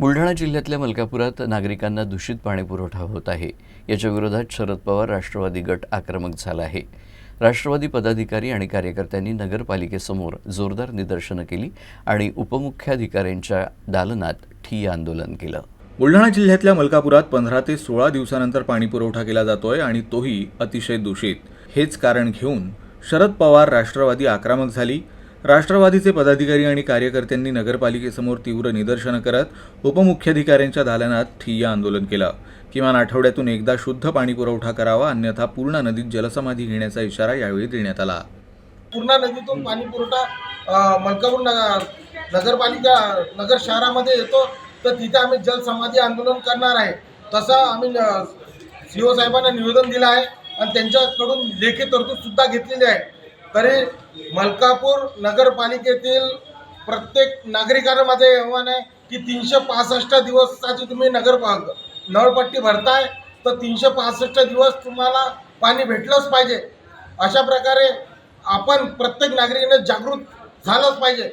बुलढाणा जिल्ह्यातल्या मलकापुरात नागरिकांना दूषित पाणी पुरवठा होत आहे. याच्या विरोधात शरद पवार राष्ट्रवादी गट आक्रमक झाला आहे. राष्ट्रवादी पदाधिकारी आणि कार्यकर्त्यांनी नगरपालिकेसमोर जोरदार निदर्शनं केली आणि उपमुख्याधिकाऱ्यांच्या दालनात ठिय्या आंदोलन केलं. बुलढाणा जिल्ह्यातल्या मलकापुरात पंधरा ते सोळा दिवसानंतर पाणी पुरवठा केला जातोय आणि तोही अतिशय दूषित. हेच कारण घेऊन शरद पवार राष्ट्रवादी आक्रमक झाली. राष्ट्रवादीचे पदाधिकारी आणि कार्यकर्त्यांनी नगरपालिकेसमोर तीव्र निदर्शनं करत उपमुख्याधिकाऱ्यांच्या दालनात ठिय्या आंदोलन केलं. किमान आठवड्यातून एकदा शुद्ध पाणी पुरवठा करावा अन्यथा पूर्णा नदीत जलसमाधी घेण्याचा इशारा यावेळी देण्यात आला. पूर्णा नदीतून पाणी पुरवठा मलकापूर नगर नगरपालिका नगर शहरामध्ये येतो तर तिथे आम्ही जलसमाधी आंदोलन करणार आहे. तसं आम्ही सी ओ साहेबांना निवेदन दिलं आहे आणि त्यांच्याकडून लेखी तरतूद सुद्धा घेतलेली आहे. तरी मलकापूर नगरपालिकेतील प्रत्येक नागरिकांना माझं आव्हान आहे की तीनशे पासष्ट दिवसाची तुम्ही नगर नळपट्टी भरताय तर तीनशे पासष्ट दिवस तुम्हाला पाणी भेटलंच पाहिजे. अशा प्रकारे आपण प्रत्येक नागरिकाने जागृत झालंच पाहिजे.